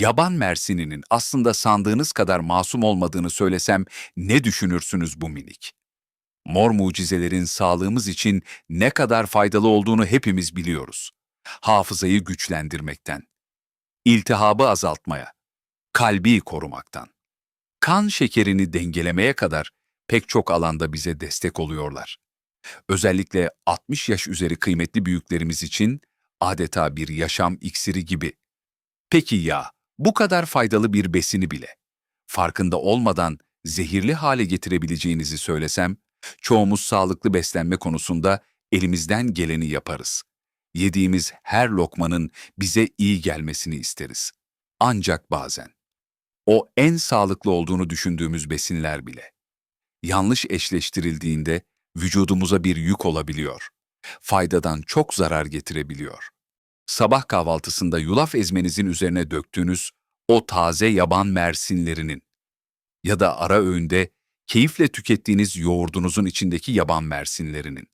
yaban mersininin aslında sandığınız kadar masum olmadığını söylesem ne düşünürsünüz bu minik? Mor mucizelerin sağlığımız için ne kadar faydalı olduğunu hepimiz biliyoruz. Hafızayı güçlendirmekten, iltihabı azaltmaya, kalbi korumaktan, kan şekerini dengelemeye kadar pek çok alanda bize destek oluyorlar. Özellikle 60 yaş üzeri kıymetli büyüklerimiz için adeta bir yaşam iksiri gibi. Peki ya bu kadar faydalı bir besini bile farkında olmadan zehirli hale getirebileceğinizi söylesem, çoğumuz sağlıklı beslenme konusunda elimizden geleni yaparız. Yediğimiz her lokmanın bize iyi gelmesini isteriz. Ancak bazen o en sağlıklı olduğunu düşündüğümüz besinler bile yanlış eşleştirildiğinde vücudumuza bir yük olabiliyor. Faydadan çok zarar getirebiliyor. Sabah kahvaltısında yulaf ezmenizin üzerine döktüğünüz o taze yaban mersinlerinin ya da ara öğünde keyifle tükettiğiniz yoğurdunuzun içindeki yaban mersinlerinin.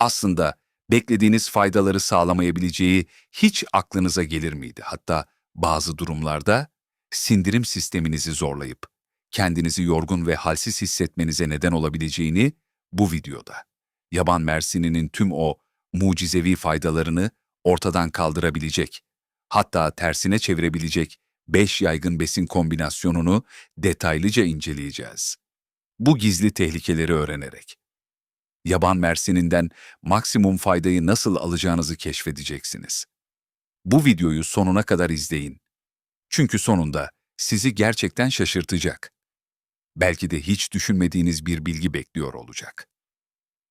Aslında beklediğiniz faydaları sağlamayabileceği hiç aklınıza gelir miydi? Hatta bazı durumlarda sindirim sisteminizi zorlayıp kendinizi yorgun ve halsiz hissetmenize neden olabileceğini bu videoda. Yaban mersininin tüm o mucizevi faydalarını ortadan kaldırabilecek, hatta tersine çevirebilecek 5 yaygın besin kombinasyonunu detaylıca inceleyeceğiz. Bu gizli tehlikeleri öğrenerek yaban mersininden maksimum faydayı nasıl alacağınızı keşfedeceksiniz. Bu videoyu sonuna kadar izleyin. Çünkü sonunda sizi gerçekten şaşırtacak. Belki de hiç düşünmediğiniz bir bilgi bekliyor olacak.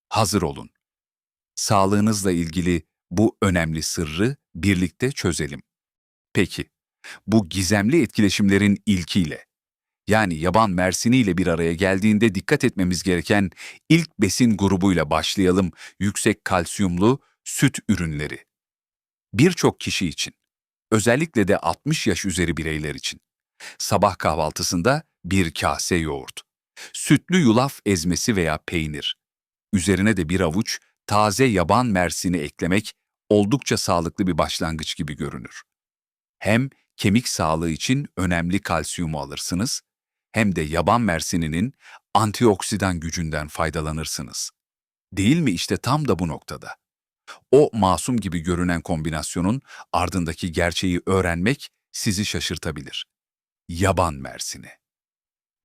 Hazır olun. Sağlığınızla ilgili bu önemli sırrı birlikte çözelim. Peki, bu gizemli etkileşimlerin ilkiyle, yani yaban mersiniyle bir araya geldiğinde dikkat etmemiz gereken ilk besin grubuyla başlayalım, yüksek kalsiyumlu süt ürünleri. Birçok kişi için, özellikle de 60 yaş üzeri bireyler için, sabah kahvaltısında bir kase yoğurt, sütlü yulaf ezmesi veya peynir, üzerine de bir avuç taze yaban mersini eklemek oldukça sağlıklı bir başlangıç gibi görünür. Hem kemik sağlığı için önemli kalsiyumu alırsınız, hem de yaban mersininin antioksidan gücünden faydalanırsınız. Değil mi işte tam da bu noktada? O masum gibi görünen kombinasyonun ardındaki gerçeği öğrenmek sizi şaşırtabilir. Yaban mersini.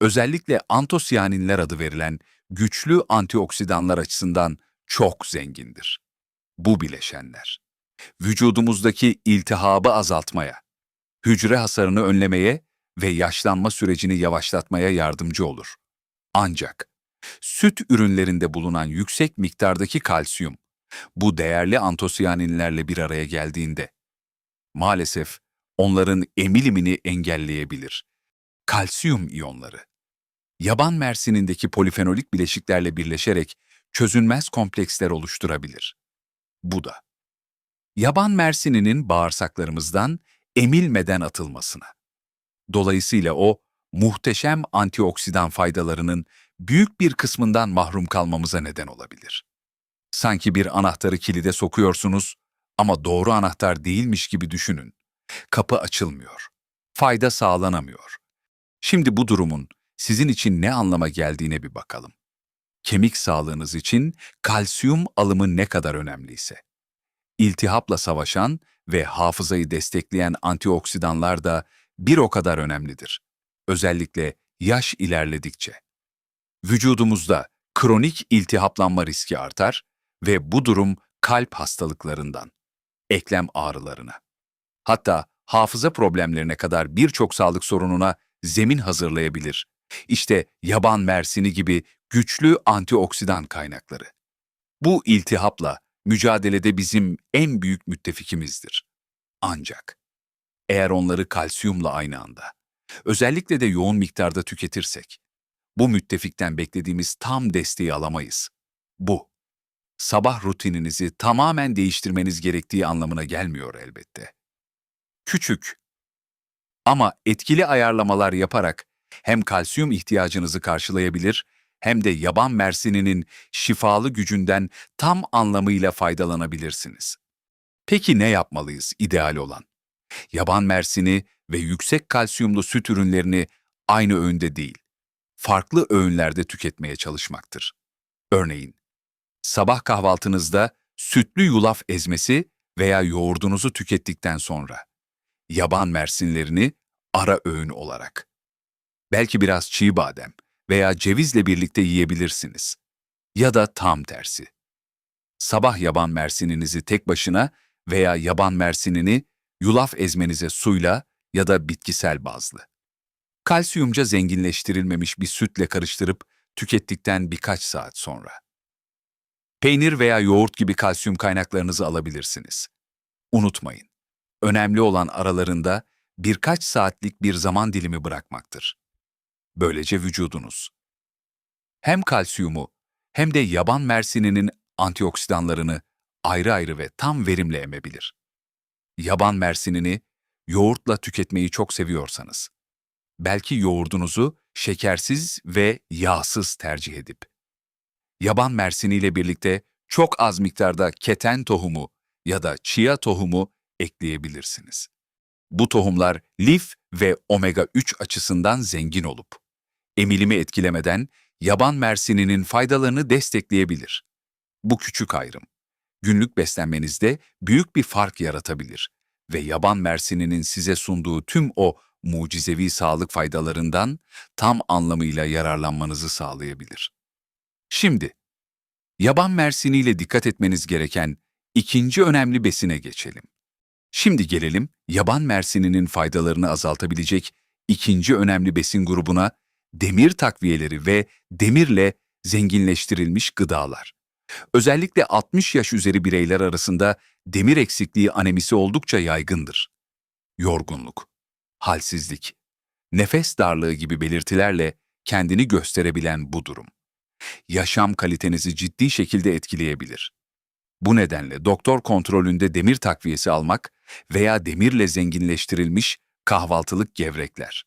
Özellikle antosiyaninler adı verilen güçlü antioksidanlar açısından çok zengindir. Bu bileşenler, vücudumuzdaki iltihabı azaltmaya, hücre hasarını önlemeye ve yaşlanma sürecini yavaşlatmaya yardımcı olur. Ancak süt ürünlerinde bulunan yüksek miktardaki kalsiyum, bu değerli antosiyaninlerle bir araya geldiğinde, maalesef onların emilimini engelleyebilir. Kalsiyum iyonları, yaban mersinindeki polifenolik bileşiklerle birleşerek çözünmez kompleksler oluşturabilir. Bu da, yaban mersininin bağırsaklarımızdan emilmeden atılmasına. Dolayısıyla o, muhteşem antioksidan faydalarının büyük bir kısmından mahrum kalmamıza neden olabilir. Sanki bir anahtarı kilide sokuyorsunuz ama doğru anahtar değilmiş gibi düşünün. Kapı açılmıyor. Fayda sağlanamıyor. Şimdi bu durumun sizin için ne anlama geldiğine bir bakalım. Kemik sağlığınız için kalsiyum alımı ne kadar önemliyse. İltihapla savaşan ve hafızayı destekleyen antioksidanlar da bir o kadar önemlidir. Özellikle yaş ilerledikçe. Vücudumuzda kronik iltihaplanma riski artar ve bu durum kalp hastalıklarından, eklem ağrılarına, hatta hafıza problemlerine kadar birçok sağlık sorununa zemin hazırlayabilir. İşte yaban mersini gibi güçlü antioksidan kaynakları. Bu iltihapla mücadelede bizim en büyük müttefikimizdir. Ancak eğer onları kalsiyumla aynı anda, özellikle de yoğun miktarda tüketirsek, bu müttefikten beklediğimiz tam desteği alamayız. Bu, sabah rutininizi tamamen değiştirmeniz gerektiği anlamına gelmiyor elbette. Küçük ama etkili ayarlamalar yaparak hem kalsiyum ihtiyacınızı karşılayabilir hem de yaban mersininin şifalı gücünden tam anlamıyla faydalanabilirsiniz. Peki ne yapmalıyız ideal olan? Yaban mersini ve yüksek kalsiyumlu süt ürünlerini aynı öğünde değil, farklı öğünlerde tüketmeye çalışmaktır. Örneğin, sabah kahvaltınızda sütlü yulaf ezmesi veya yoğurdunuzu tükettikten sonra, yaban mersinlerini ara öğün olarak. Belki biraz çiğ badem veya cevizle birlikte yiyebilirsiniz. Ya da tam tersi. Sabah yaban mersininizi tek başına veya yaban mersinini yulaf ezmenize suyla ya da bitkisel bazlı. Kalsiyumca zenginleştirilmemiş bir sütle karıştırıp tükettikten birkaç saat sonra. Peynir veya yoğurt gibi kalsiyum kaynaklarınızı alabilirsiniz. Unutmayın, önemli olan aralarında birkaç saatlik bir zaman dilimi bırakmaktır. Böylece vücudunuz hem kalsiyumu hem de yaban mersininin antioksidanlarını ayrı ayrı ve tam verimle emebilir. Yaban mersinini yoğurtla tüketmeyi çok seviyorsanız, belki yoğurdunuzu şekersiz ve yağsız tercih edip, yaban mersiniyle birlikte çok az miktarda keten tohumu ya da chia tohumu ekleyebilirsiniz. Bu tohumlar lif ve omega 3 açısından zengin olup, emilimi etkilemeden yaban mersininin faydalarını destekleyebilir. Bu küçük ayrım, günlük beslenmenizde büyük bir fark yaratabilir ve yaban mersininin size sunduğu tüm o mucizevi sağlık faydalarından tam anlamıyla yararlanmanızı sağlayabilir. Şimdi, yaban mersiniyle dikkat etmeniz gereken ikinci önemli besine geçelim. Şimdi gelelim yaban mersininin faydalarını azaltabilecek ikinci önemli besin grubuna demir takviyeleri ve demirle zenginleştirilmiş gıdalar. Özellikle 60 yaş üzeri bireyler arasında demir eksikliği anemisi oldukça yaygındır. Yorgunluk, halsizlik, nefes darlığı gibi belirtilerle kendini gösterebilen bu durum, yaşam kalitenizi ciddi şekilde etkileyebilir. Bu nedenle doktor kontrolünde demir takviyesi almak veya demirle zenginleştirilmiş kahvaltılık gevrekler,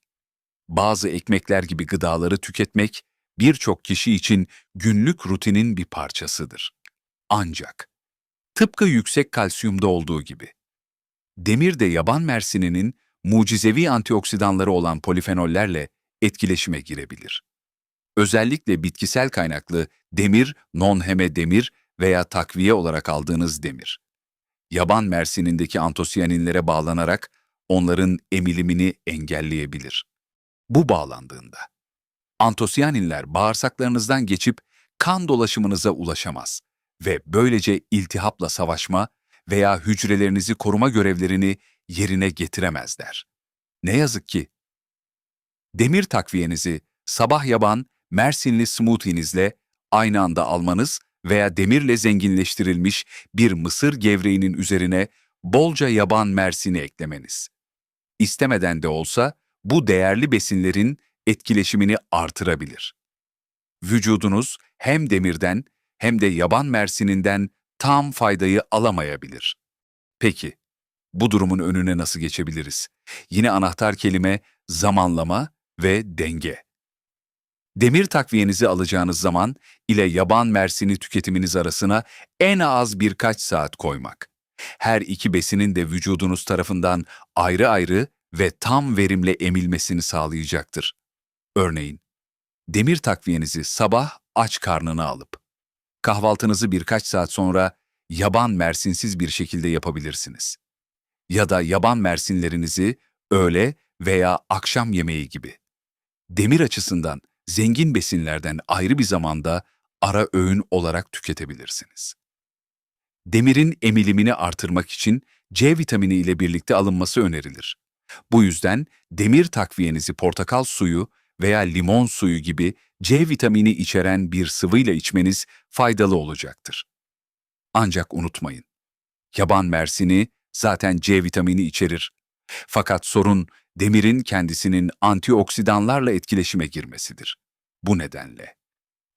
bazı ekmekler gibi gıdaları tüketmek birçok kişi için günlük rutinin bir parçasıdır. Ancak tıpkı yüksek kalsiyumda olduğu gibi demir de yaban mersininin mucizevi antioksidanları olan polifenollerle etkileşime girebilir. Özellikle bitkisel kaynaklı demir, non-heme demir veya takviye olarak aldığınız demir. Yaban mersinindeki antosiyaninlere bağlanarak onların emilimini engelleyebilir. Bu bağlandığında antosiyaninler bağırsaklarınızdan geçip kan dolaşımınıza ulaşamaz ve böylece iltihapla savaşma veya hücrelerinizi koruma görevlerini yerine getiremezler. Ne yazık ki demir takviyenizi sabah yaban Mersinli smoothie'nizle aynı anda almanız veya demirle zenginleştirilmiş bir mısır gevreğinin üzerine bolca yaban mersini eklemeniz. İstemeden de olsa bu değerli besinlerin etkileşimini artırabilir. Vücudunuz hem demirden hem de yaban mersininden tam faydayı alamayabilir. Peki, bu durumun önüne nasıl geçebiliriz? Yine anahtar kelime zamanlama ve denge. Demir takviyenizi alacağınız zaman ile yaban mersini tüketiminiz arasına en az birkaç saat koymak. Her iki besinin de vücudunuz tarafından ayrı ayrı ve tam verimle emilmesini sağlayacaktır. Örneğin, demir takviyenizi sabah aç karnına alıp, kahvaltınızı birkaç saat sonra yaban mersinsiz bir şekilde yapabilirsiniz. Ya da yaban mersinlerinizi öğle veya akşam yemeği gibi. Demir açısından zengin besinlerden ayrı bir zamanda ara öğün olarak tüketebilirsiniz. Demirin emilimini artırmak için C vitamini ile birlikte alınması önerilir. Bu yüzden demir takviyenizi portakal suyu veya limon suyu gibi C vitamini içeren bir sıvıyla içmeniz faydalı olacaktır. Ancak unutmayın, yaban mersini zaten C vitamini içerir. Fakat sorun demirin kendisinin antioksidanlarla etkileşime girmesidir. Bu nedenle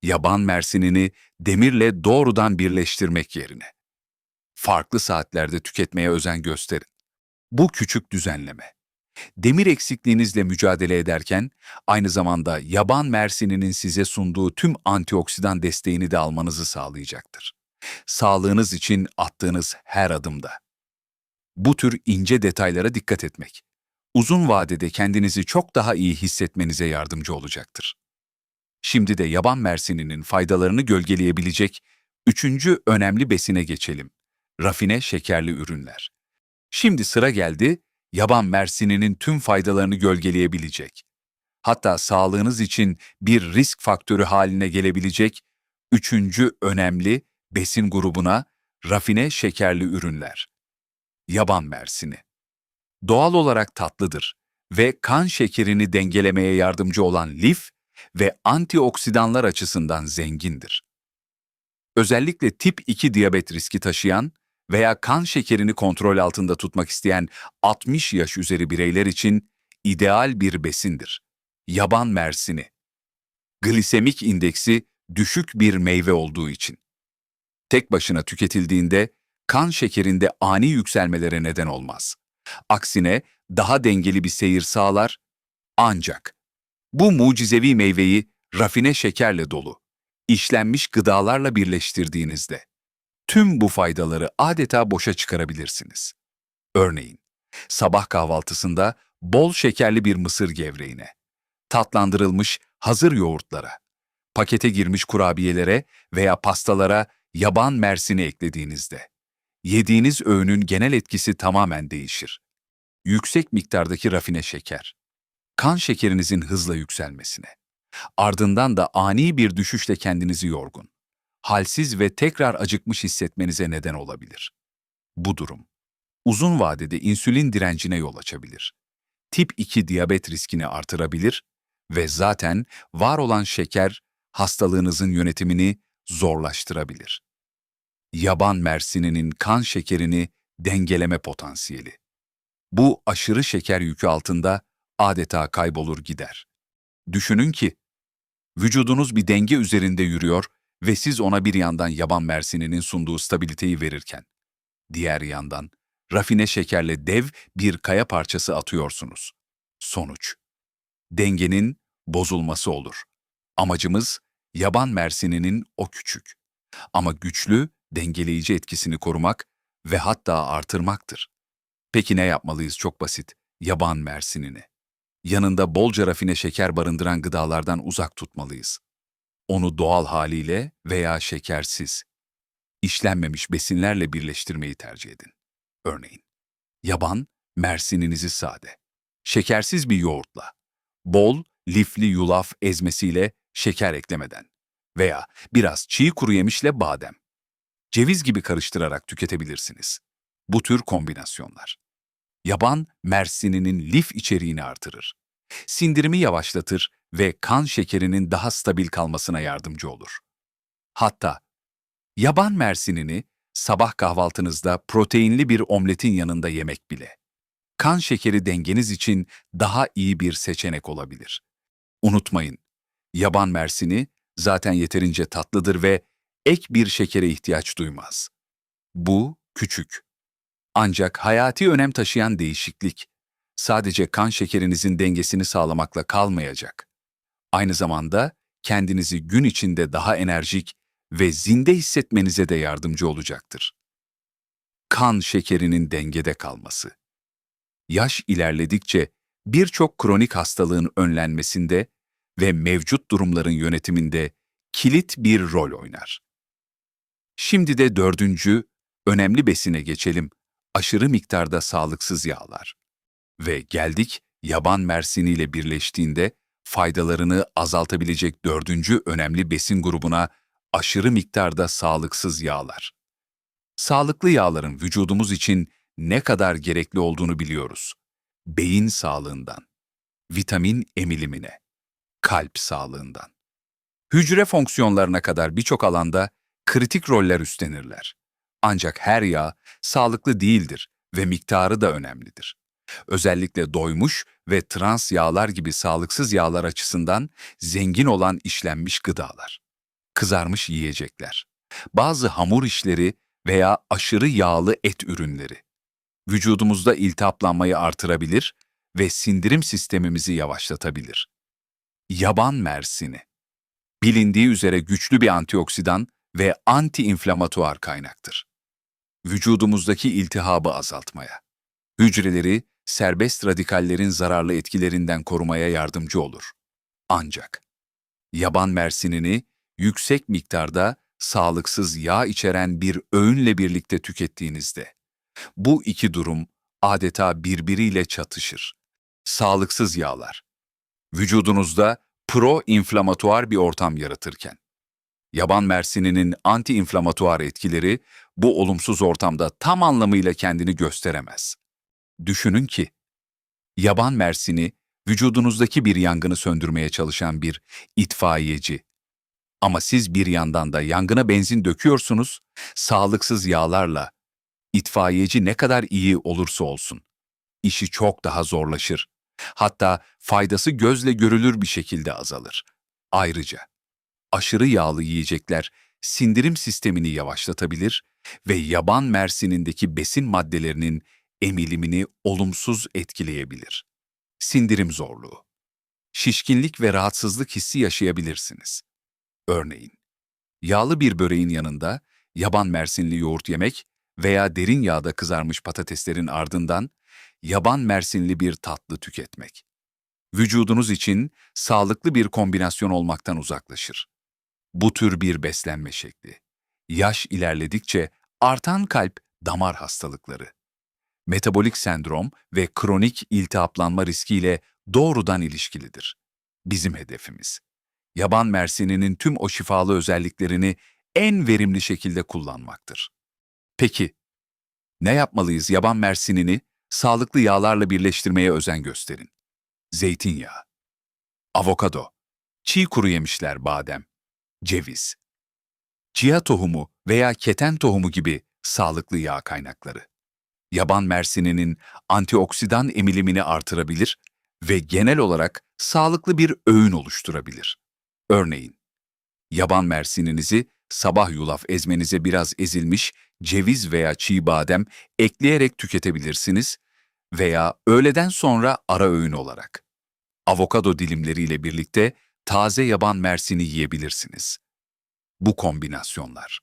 yaban mersinini demirle doğrudan birleştirmek yerine farklı saatlerde tüketmeye özen gösterin. Bu küçük düzenleme demir eksikliğinizle mücadele ederken aynı zamanda yaban mersininin size sunduğu tüm antioksidan desteğini de almanızı sağlayacaktır. Sağlığınız için attığınız her adımda. Bu tür ince detaylara dikkat etmek. uzun vadede kendinizi çok daha iyi hissetmenize yardımcı olacaktır. Şimdi de yaban mersininin faydalarını gölgeleyebilecek üçüncü önemli besine geçelim. Rafine şekerli ürünler. Şimdi sıra geldi, yaban mersininin tüm faydalarını gölgeleyebilecek. Hatta sağlığınız için bir risk faktörü haline gelebilecek üçüncü önemli besin grubuna rafine şekerli ürünler. Yaban mersini. Doğal olarak tatlıdır ve kan şekerini dengelemeye yardımcı olan lif ve antioksidanlar açısından zengindir. Özellikle tip 2 diyabet riski taşıyan veya kan şekerini kontrol altında tutmak isteyen 60 yaş üzeri bireyler için ideal bir besindir. Yaban mersini. Glisemik indeksi düşük bir meyve olduğu için. Tek başına tüketildiğinde kan şekerinde ani yükselmelere neden olmaz. Aksine daha dengeli bir seyir sağlar ancak bu mucizevi meyveyi rafine şekerle dolu, işlenmiş gıdalarla birleştirdiğinizde tüm bu faydaları adeta boşa çıkarabilirsiniz. Örneğin, sabah kahvaltısında bol şekerli bir mısır gevreğine, tatlandırılmış hazır yoğurtlara, pakete girmiş kurabiyelere veya pastalara yaban mersini eklediğinizde, yediğiniz öğünün genel etkisi tamamen değişir. Yüksek miktardaki rafine şeker, kan şekerinizin hızla yükselmesine, ardından da ani bir düşüşle kendinizi yorgun, halsiz ve tekrar acıkmış hissetmenize neden olabilir. Bu durum, uzun vadede insülin direncine yol açabilir. Tip 2 diyabet riskini artırabilir ve zaten var olan şeker hastalığınızın yönetimini zorlaştırabilir. Yaban mersininin kan şekerini dengeleme potansiyeli. Bu aşırı şeker yükü altında adeta kaybolur gider. Düşünün ki, vücudunuz bir denge üzerinde yürüyor ve siz ona bir yandan yaban mersininin sunduğu stabiliteyi verirken, diğer yandan rafine şekerle dev bir kaya parçası atıyorsunuz. Sonuç, dengenin bozulması olur. Amacımız yaban mersininin o küçük ama güçlü, dengeleyici etkisini korumak ve hatta artırmaktır. Peki ne yapmalıyız? Çok basit. Yaban mersinini. Yanında bolca rafine şeker barındıran gıdalardan uzak tutmalıyız. Onu doğal haliyle veya şekersiz, işlenmemiş besinlerle birleştirmeyi tercih edin. Örneğin, yaban mersininizi sade, şekersiz bir yoğurtla, bol, lifli yulaf ezmesiyle şeker eklemeden veya biraz çiğ kuru yemişle badem, ceviz gibi karıştırarak tüketebilirsiniz. Bu tür kombinasyonlar. Yaban mersininin lif içeriğini artırır. Sindirimi yavaşlatır ve kan şekerinin daha stabil kalmasına yardımcı olur. Hatta yaban mersinini sabah kahvaltınızda proteinli bir omletin yanında yemek bile. Kan şekeri dengeniz için daha iyi bir seçenek olabilir. Unutmayın, yaban mersini zaten yeterince tatlıdır ve ek bir şekere ihtiyaç duymaz. Bu küçük. Ancak hayati önem taşıyan değişiklik sadece kan şekerinizin dengesini sağlamakla kalmayacak. Aynı zamanda kendinizi gün içinde daha enerjik ve zinde hissetmenize de yardımcı olacaktır. Kan şekerinin dengede kalması. Yaş ilerledikçe birçok kronik hastalığın önlenmesinde ve mevcut durumların yönetiminde kilit bir rol oynar. Şimdi de dördüncü, önemli besine geçelim, aşırı miktarda sağlıksız yağlar. Ve geldik yaban mersiniyle birleştiğinde faydalarını azaltabilecek dördüncü önemli besin grubuna aşırı miktarda sağlıksız yağlar. Sağlıklı yağların vücudumuz için ne kadar gerekli olduğunu biliyoruz. Beyin sağlığından, vitamin emilimine, kalp sağlığından. Hücre fonksiyonlarına kadar birçok alanda kritik roller üstlenirler. Ancak her yağ sağlıklı değildir ve miktarı da önemlidir. Özellikle doymuş ve trans yağlar gibi sağlıksız yağlar açısından zengin olan işlenmiş gıdalar, kızarmış yiyecekler, bazı hamur işleri veya aşırı yağlı et ürünleri. Vücudumuzda iltihaplanmayı artırabilir ve sindirim sistemimizi yavaşlatabilir. Yaban mersini. Bilindiği üzere güçlü bir antioksidan ve antiinflamatuar kaynaktır. Vücudumuzdaki iltihabı azaltmaya, hücreleri serbest radikallerin zararlı etkilerinden korumaya yardımcı olur. Ancak yaban mersinini yüksek miktarda sağlıksız yağ içeren bir öğünle birlikte tükettiğinizde bu iki durum adeta birbiriyle çatışır. Sağlıksız yağlar vücudunuzda pro-inflamatuar bir ortam yaratırken yaban mersininin anti-inflamatuar etkileri bu olumsuz ortamda tam anlamıyla kendini gösteremez. Düşünün ki, yaban mersini vücudunuzdaki bir yangını söndürmeye çalışan bir itfaiyeci. Ama siz bir yandan da yangına benzin döküyorsunuz, sağlıksız yağlarla. İtfaiyeci ne kadar iyi olursa olsun, işi çok daha zorlaşır. Hatta faydası gözle görülür bir şekilde azalır. Ayrıca, aşırı yağlı yiyecekler sindirim sistemini yavaşlatabilir ve yaban mersinindeki besin maddelerinin emilimini olumsuz etkileyebilir. Sindirim zorluğu. Şişkinlik ve rahatsızlık hissi yaşayabilirsiniz. Örneğin, yağlı bir böreğin yanında yaban mersinli yoğurt yemek veya derin yağda kızarmış patateslerin ardından yaban mersinli bir tatlı tüketmek. Vücudunuz için sağlıklı bir kombinasyon olmaktan uzaklaşır. Bu tür bir beslenme şekli. Yaş ilerledikçe artan kalp, damar hastalıkları, metabolik sendrom ve kronik iltihaplanma riskiyle doğrudan ilişkilidir. Bizim hedefimiz, yaban mersininin tüm o şifalı özelliklerini en verimli şekilde kullanmaktır. Peki, ne yapmalıyız yaban mersinini sağlıklı yağlarla birleştirmeye özen gösterin. Zeytinyağı, avokado, çiğ kuru yemişler badem, ceviz, chia tohumu veya keten tohumu gibi sağlıklı yağ kaynakları. Yaban mersininin antioksidan emilimini artırabilir ve genel olarak sağlıklı bir öğün oluşturabilir. Örneğin, yaban mersininizi sabah yulaf ezmenize biraz ezilmiş ceviz veya çiğ badem ekleyerek tüketebilirsiniz veya öğleden sonra ara öğün olarak. Avokado dilimleriyle birlikte taze yaban mersini yiyebilirsiniz. Bu kombinasyonlar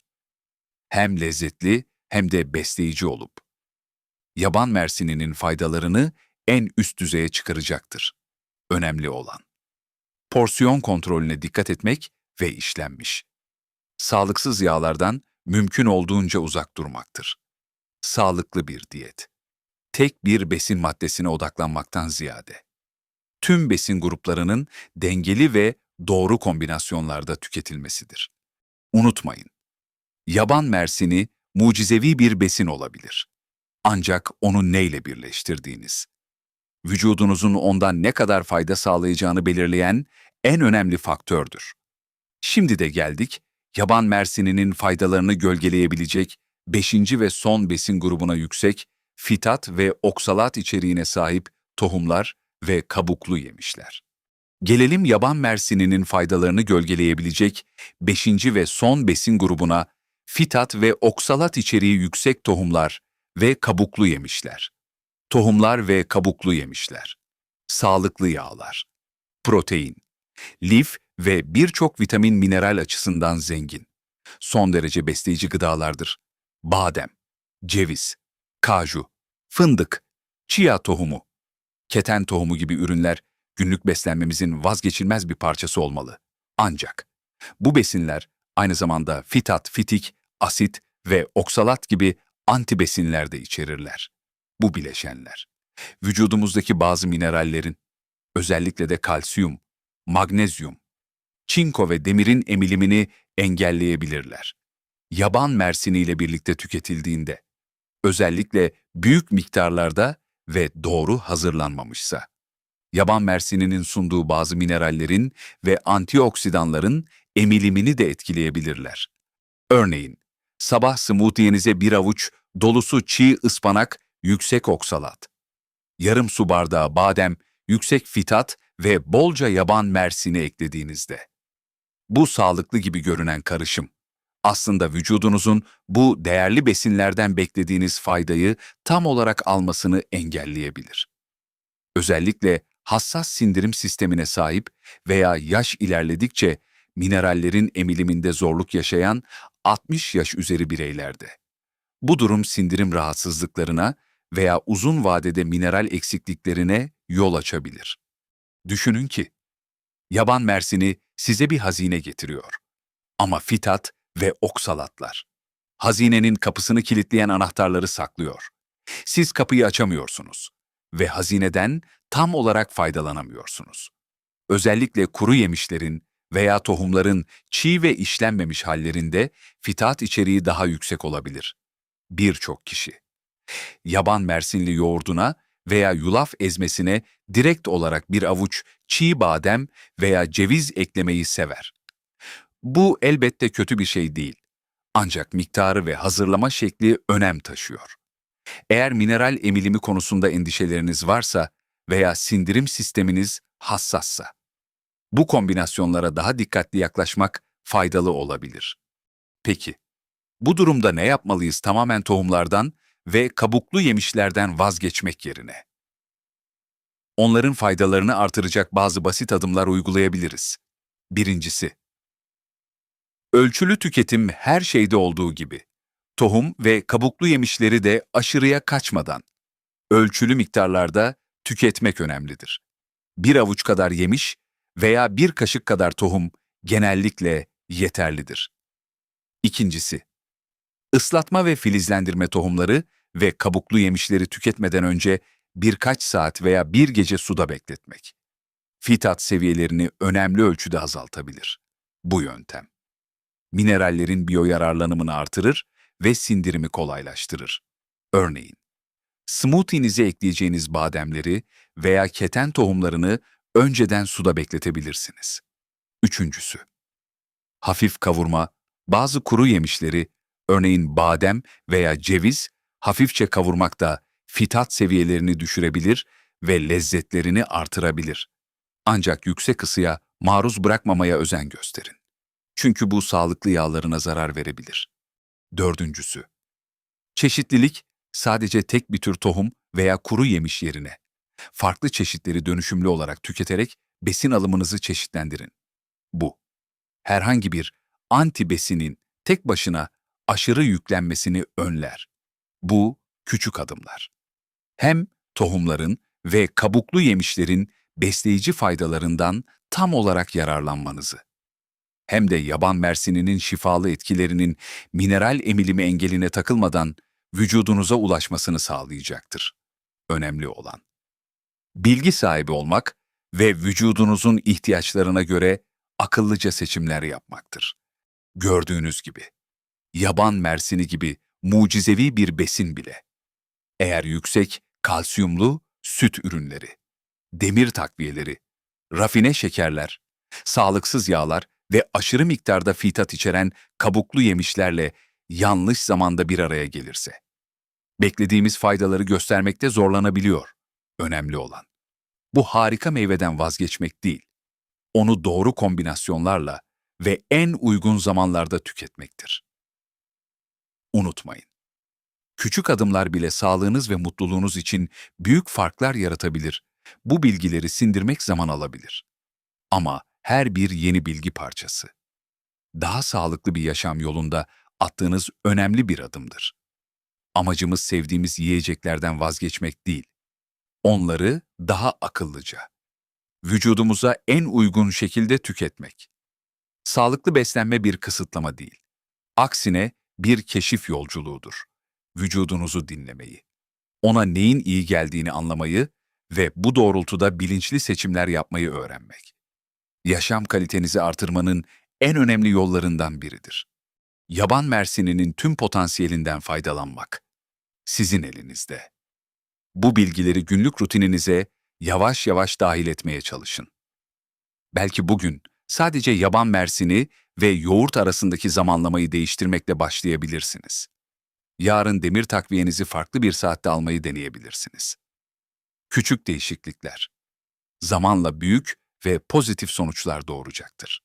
hem lezzetli hem de besleyici olup yaban mersininin faydalarını en üst düzeye çıkaracaktır. Önemli olan porsiyon kontrolüne dikkat etmek ve işlenmiş. Sağlıksız yağlardan mümkün olduğunca uzak durmaktır. Sağlıklı bir diyet. Tek bir besin maddesine odaklanmaktan ziyade tüm besin gruplarının dengeli ve doğru kombinasyonlarda tüketilmesidir. Unutmayın, yaban mersini mucizevi bir besin olabilir. Ancak onu neyle birleştirdiğiniz. Vücudunuzun ondan ne kadar fayda sağlayacağını belirleyen en önemli faktördür. Şimdi de geldik, yaban mersininin faydalarını gölgeleyebilecek beşinci ve son besin grubuna yüksek, fitat ve oksalat içeriğine sahip tohumlar ve kabuklu yemişler. Gelelim yaban mersininin faydalarını gölgeleyebilecek beşinci ve son besin grubuna fitat ve oksalat içeriği yüksek tohumlar ve kabuklu yemişler. Tohumlar ve kabuklu yemişler. Sağlıklı yağlar. Protein. Lif ve birçok vitamin mineral açısından zengin. Son derece besleyici gıdalardır. Badem, ceviz, kaju, fındık, chia tohumu, keten tohumu gibi ürünler günlük beslenmemizin vazgeçilmez bir parçası olmalı. Ancak bu besinler aynı zamanda fitat, fitik, asit ve oksalat gibi anti besinler de içerirler. Bu bileşenler, vücudumuzdaki bazı minerallerin, özellikle de kalsiyum, magnezyum, çinko ve demirin emilimini engelleyebilirler. Yaban mersiniyle birlikte tüketildiğinde, özellikle büyük miktarlarda ve doğru hazırlanmamışsa, yaban mersininin sunduğu bazı minerallerin ve antioksidanların emilimini de etkileyebilirler. Örneğin, sabah smoothie'nize bir avuç dolusu çiğ ıspanak, yüksek oksalat, yarım su bardağı badem, yüksek fitat ve bolca yaban mersini eklediğinizde. Bu sağlıklı gibi görünen karışım, aslında vücudunuzun bu değerli besinlerden beklediğiniz faydayı tam olarak almasını engelleyebilir. Özellikle hassas sindirim sistemine sahip veya yaş ilerledikçe minerallerin emiliminde zorluk yaşayan 60 yaş üzeri bireylerde. Bu durum sindirim rahatsızlıklarına veya uzun vadede mineral eksikliklerine yol açabilir. Düşünün ki, yaban mersini size bir hazine getiriyor. Ama fitat ve oksalatlar. Hazinenin kapısını kilitleyen anahtarları saklıyor. Siz kapıyı açamıyorsunuz ve hazineden tam olarak faydalanamıyorsunuz. Özellikle kuru yemişlerin veya tohumların çiğ ve işlenmemiş hallerinde fitat içeriği daha yüksek olabilir. Birçok kişi. Yaban mersinli yoğurduna veya yulaf ezmesine direkt olarak bir avuç çiğ badem veya ceviz eklemeyi sever. Bu elbette kötü bir şey değil. Ancak miktarı ve hazırlama şekli önem taşıyor. Eğer mineral emilimi konusunda endişeleriniz varsa veya sindirim sisteminiz hassassa, bu kombinasyonlara daha dikkatli yaklaşmak faydalı olabilir. Peki, bu durumda ne yapmalıyız tamamen tohumlardan ve kabuklu yemişlerden vazgeçmek yerine? Onların faydalarını artıracak bazı basit adımlar uygulayabiliriz. Birincisi, ölçülü tüketim her şeyde olduğu gibi, tohum ve kabuklu yemişleri de aşırıya kaçmadan, ölçülü miktarlarda tüketmek önemlidir. Bir avuç kadar yemiş veya bir kaşık kadar tohum genellikle yeterlidir. İkincisi, ıslatma ve filizlendirme tohumları ve kabuklu yemişleri tüketmeden önce birkaç saat veya bir gece suda bekletmek. Fitat seviyelerini önemli ölçüde azaltabilir. Bu yöntem. Minerallerin biyoyararlanımını artırır ve sindirimi kolaylaştırır. Örneğin, smoothie'nize ekleyeceğiniz bademleri veya keten tohumlarını önceden suda bekletebilirsiniz. Üçüncüsü, hafif kavurma, bazı kuru yemişleri, örneğin badem veya ceviz, hafifçe kavurmak da fitat seviyelerini düşürebilir ve lezzetlerini artırabilir. Ancak yüksek ısıya maruz bırakmamaya özen gösterin. Çünkü bu sağlıklı yağlarına zarar verebilir. Dördüncüsü, çeşitlilik sadece tek bir tür tohum veya kuru yemiş yerine farklı çeşitleri dönüşümlü olarak tüketerek besin alımınızı çeşitlendirin. Bu, herhangi bir anti besinin tek başına aşırı yüklenmesini önler. Bu, küçük adımlar. Hem tohumların ve kabuklu yemişlerin besleyici faydalarından tam olarak yararlanmanızı, hem de yaban mersininin şifalı etkilerinin mineral emilimi engeline takılmadan vücudunuza ulaşmasını sağlayacaktır. Önemli olan bilgi sahibi olmak ve vücudunuzun ihtiyaçlarına göre akıllıca seçimler yapmaktır. Gördüğünüz gibi, yaban mersini gibi mucizevi bir besin bile. Eğer yüksek kalsiyumlu süt ürünleri, demir takviyeleri, rafine şekerler, sağlıksız yağlar ve aşırı miktarda fitat içeren kabuklu yemişlerle yanlış zamanda bir araya gelirse, beklediğimiz faydaları göstermekte zorlanabiliyor önemli olan. Bu harika meyveden vazgeçmek değil, onu doğru kombinasyonlarla ve en uygun zamanlarda tüketmektir. Unutmayın, küçük adımlar bile sağlığınız ve mutluluğunuz için büyük farklar yaratabilir. Bu bilgileri sindirmek zaman alabilir. Ama her bir yeni bilgi parçası. Daha sağlıklı bir yaşam yolunda attığınız önemli bir adımdır. Amacımız sevdiğimiz yiyeceklerden vazgeçmek değil, onları daha akıllıca, vücudumuza en uygun şekilde tüketmek. Sağlıklı beslenme bir kısıtlama değil. Aksine bir keşif yolculuğudur. Vücudunuzu dinlemeyi, ona neyin iyi geldiğini anlamayı ve bu doğrultuda bilinçli seçimler yapmayı öğrenmek. Yaşam kalitenizi artırmanın en önemli yollarından biridir. Yaban mersininin tüm potansiyelinden faydalanmak sizin elinizde. Bu bilgileri günlük rutininize yavaş yavaş dahil etmeye çalışın. Belki bugün sadece yaban mersini ve yoğurt arasındaki zamanlamayı değiştirmekle başlayabilirsiniz. Yarın demir takviyenizi farklı bir saatte almayı deneyebilirsiniz. Küçük değişiklikler. Zamanla büyük ve pozitif sonuçlar doğuracaktır.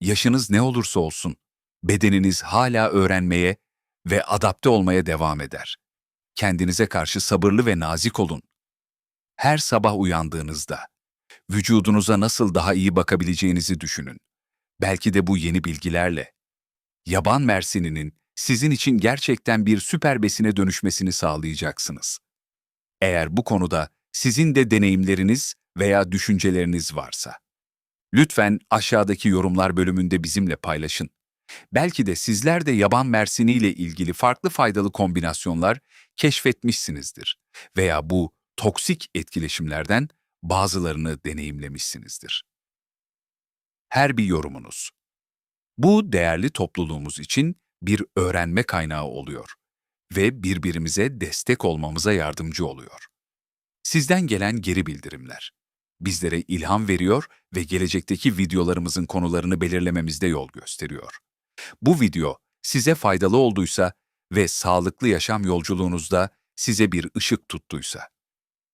Yaşınız ne olursa olsun, bedeniniz hala öğrenmeye ve adapte olmaya devam eder. Kendinize karşı sabırlı ve nazik olun. Her sabah uyandığınızda vücudunuza nasıl daha iyi bakabileceğinizi düşünün. Belki de bu yeni bilgilerle yaban mersininin sizin için gerçekten bir süper besine dönüşmesini sağlayacaksınız. Eğer bu konuda sizin de deneyimleriniz veya düşünceleriniz varsa, lütfen aşağıdaki yorumlar bölümünde bizimle paylaşın. Belki de sizler de yaban mersini ile ilgili farklı faydalı kombinasyonlar keşfetmişsinizdir veya bu toksik etkileşimlerden bazılarını deneyimlemişsinizdir. Her bir yorumunuz. Bu değerli topluluğumuz için bir öğrenme kaynağı oluyor ve birbirimize destek olmamıza yardımcı oluyor. Sizden gelen geri bildirimler bizlere ilham veriyor ve gelecekteki videolarımızın konularını belirlememizde yol gösteriyor. Bu video size faydalı olduysa ve sağlıklı yaşam yolculuğunuzda size bir ışık tuttuysa,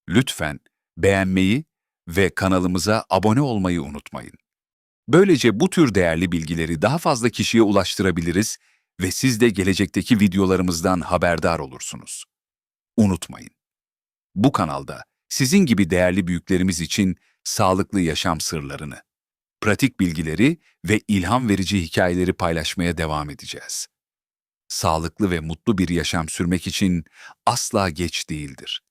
lütfen beğenmeyi ve kanalımıza abone olmayı unutmayın. Böylece bu tür değerli bilgileri daha fazla kişiye ulaştırabiliriz ve siz de gelecekteki videolarımızdan haberdar olursunuz. Unutmayın. Bu kanalda sizin gibi değerli büyüklerimiz için sağlıklı yaşam sırlarını, pratik bilgileri ve ilham verici hikayeleri paylaşmaya devam edeceğiz. Sağlıklı ve mutlu bir yaşam sürmek için asla geç değildir.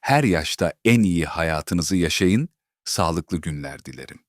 Her yaşta en iyi hayatınızı yaşayın, sağlıklı günler dilerim.